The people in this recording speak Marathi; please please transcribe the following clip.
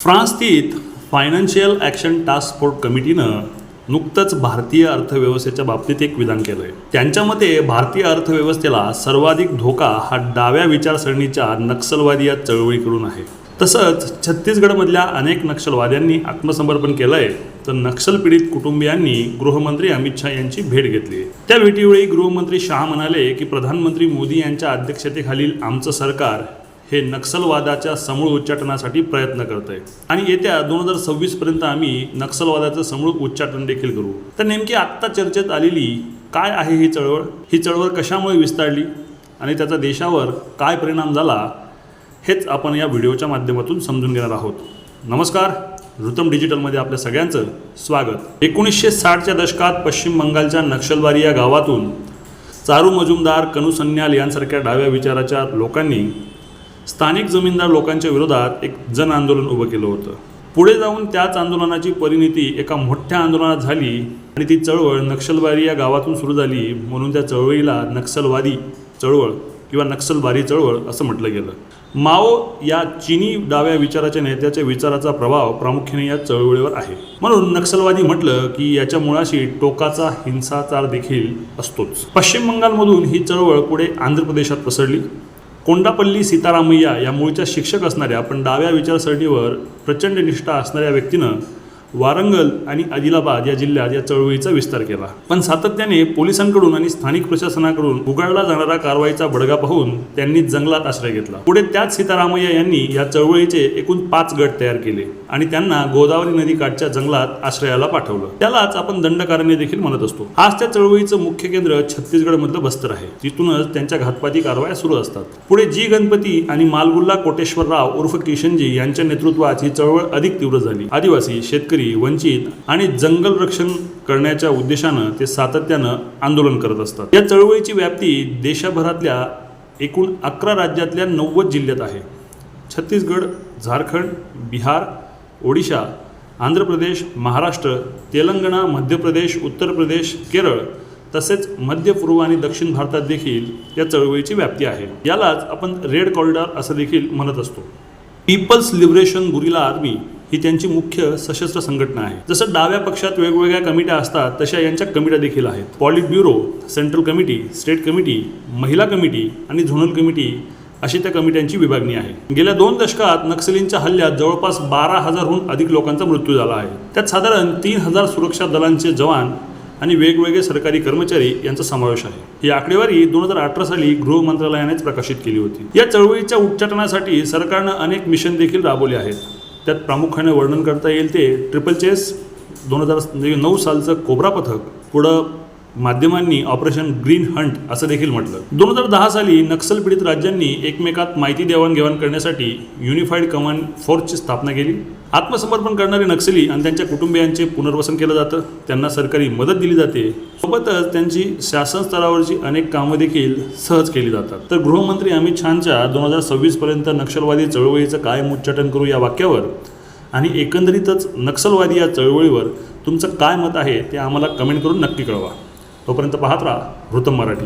फ्रान्सस्थित फायनान्शियल ॲक्शन टास्क फोर्स कमिटीनं नुकतंच भारतीय अर्थव्यवस्थेच्या बाबतीत एक विधान केलं आहे त्यांच्या मते भारतीय अर्थव्यवस्थेला सर्वाधिक धोका हा डाव्या विचारसरणीच्या नक्षलवादी या चळवळीकडून आहे. तसंच छत्तीसगडमधल्या अनेक नक्षलवाद्यांनी आत्मसमर्पण केलं आहे तर नक्षलपीडित कुटुंबियांनी गृहमंत्री अमित शहा यांची भेट घेतली. त्या भेटीवेळी गृहमंत्री शहा म्हणाले की प्रधानमंत्री मोदी यांच्या अध्यक्षतेखालील आमचं सरकार हे नक्षलवादाच्या समूळ उच्चाटनासाठी प्रयत्न करत आहे आणि येत्या दोन हजार सव्वीस पर्यंत आम्ही नक्षलवादाचं समूळ उच्चाटन देखील करू. तर नेमकी आत्ता चर्चेत आलेली काय आहे ही चळवळ? ही चळवळ कशामुळे विस्तारली? आणि त्याचा देशावर काय परिणाम झाला? हेच आपण या व्हिडिओच्या माध्यमातून समजून घेणार आहोत. नमस्कार. ऋतम डिजिटलमध्ये आपल्या सगळ्यांचं स्वागत. एकोणीसशे साठच्या दशकात पश्चिम बंगालच्या नक्षलवारी या गावातून चारू मजुमदार कनू सन्याल यांसारख्या डाव्या विचाराच्या लोकांनी स्थानिक जमीनदार लोकांच्या विरोधात एक जन आंदोलन उभं केलं होतं. पुढे जाऊन त्याच आंदोलनाची परिणिती एका मोठ्या आंदोलनात झाली आणि ती चळवळ नक्षलवारी या गावातून सुरू झाली म्हणून त्या चळवळीला नक्षलवादी चळवळ किंवा नक्षलबारी चळवळ असं म्हटलं गेलं. माओ या चिनी डाव्या विचाराच्या नेत्याच्या विचाराचा प्रभाव प्रामुख्याने या चळवळीवर आहे. म्हणून नक्षलवादी म्हटलं की याच्या मुळाशी टोकाचा हिंसाचार देखील असतोच. पश्चिम बंगालमधून ही चळवळ पुढे आंध्र प्रदेशात पसरली. कोंडापल्ली सीतारामय्या या मूळच्या शिक्षक असणाऱ्या पण डाव्या विचारसरणीवर प्रचंड निष्ठा असणाऱ्या व्यक्तीनं वारंगल आणि आदिलाबाद या जिल्ह्यात या चळवळीचा विस्तार केला. पण सातत्याने पोलिसांकडून आणि स्थानिक प्रशासनाकडून उघडला जाणारा कारवाईचा बडगा पाहून त्यांनी जंगलात आश्रय घेतला. पुढे त्याच सीतारामय्या यांनी या चळवळीचे एकूण पाच गट तयार केले. आणि त्यांना गोदावरी नदीकाठच्या जंगलात आश्रयाला पाठवलं. त्यालाच आपण दंडकारण्य देखील म्हणत असतो. आज त्या चळवळीचं मुख्य केंद्र छत्तीसगडमधलं बस्तर आहे. तिथूनच त्यांच्या घातपाती कारवाया सुरू असतात. पुढे जी गणपती आणि मालगुल्ला कोटेश्वरराव उर्फ किशनजी यांच्या नेतृत्वात ही चळवळ अधिक तीव्र झाली. आदिवासी शेतकरी वंचित आणि जंगल रक्षण करण्याच्या उद्देशानं ते सातत्यानं आंदोलन करत असतात. या चळवळीची व्याप्ती देशभरातल्या एकूण अकरा राज्यातल्या नव्वद जिल्ह्यात आहे. छत्तीसगड झारखंड बिहार ओडिशा आंध्र प्रदेश महाराष्ट्र तेलंगणा मध्य प्रदेश उत्तर प्रदेश केरळ तसेच मध्य पूर्व आणि दक्षिण भारतात देखील या चळवळीची व्याप्ती आहे. यालाच आपण रेड कॉरिडॉर असं देखील म्हणत असतो. पीपल्स लिबरेशन गुरिला आर्मी ही त्यांची मुख्य सशस्त्र संघटना आहे. जसं डाव्या पक्षात वेगवेगळ्या कमिट्या असतात तशा यांच्या कमिट्या देखील आहेत. Politburo central committee state committee महिला कमिटी आणि झोनल कमिटी अशी त्या कमिट्यांची विभागणी आहे. गेल्या दोन दशकात नक्सलींच्या हल्ल्यात जवळपास बारा हजारहून अधिक लोकांचा मृत्यू झाला आहे. त्यात साधारण तीन हजार सुरक्षा दलांचे जवान आणि वेगवेगळे सरकारी कर्मचारी यांचा समावेश आहे. ही आकडेवारी दोन हजार अठरा साली गृह मंत्रालयानेच प्रकाशित केली होती. या चळवळीच्या उच्चाटनासाठी सरकारनं अनेक मिशन देखील राबवले आहेत. त्यात प्रामुख्याने वर्णन करता येईल ते ट्रिपल चेस दोन हजार नऊ सालचं कोब्रा पथक पुढं माध्यमांनी ऑपरेशन ग्रीन हंट असं देखील म्हटलं. दोन हजार दहा साली नक्षल पीडित राज्यांनी एकमेकात माहिती देवाणघेवाण करण्यासाठी युनिफाईड कमांड फोर्सची स्थापना केली. आत्मसमर्पण करणारे नक्षली आणि त्यांच्या कुटुंबियांचे पुनर्वसन केलं जातं. त्यांना सरकारी मदत दिली जाते. सोबतच त्यांची शासन स्तरावरची अनेक कामं देखील सहज केली जातात. तर गृहमंत्री अमित शहाच्या दोन हजार सव्वीसपर्यंत नक्षलवादी चळवळीचं कायम उच्चाटन करू या वाक्यावर आणि एकंदरीतच नक्षलवादी या चळवळीवर तुमचं काय मत आहे ते आम्हाला कमेंट करून नक्की कळवा. तोपर्यंत पाहत राहा वृत्तम मराठी.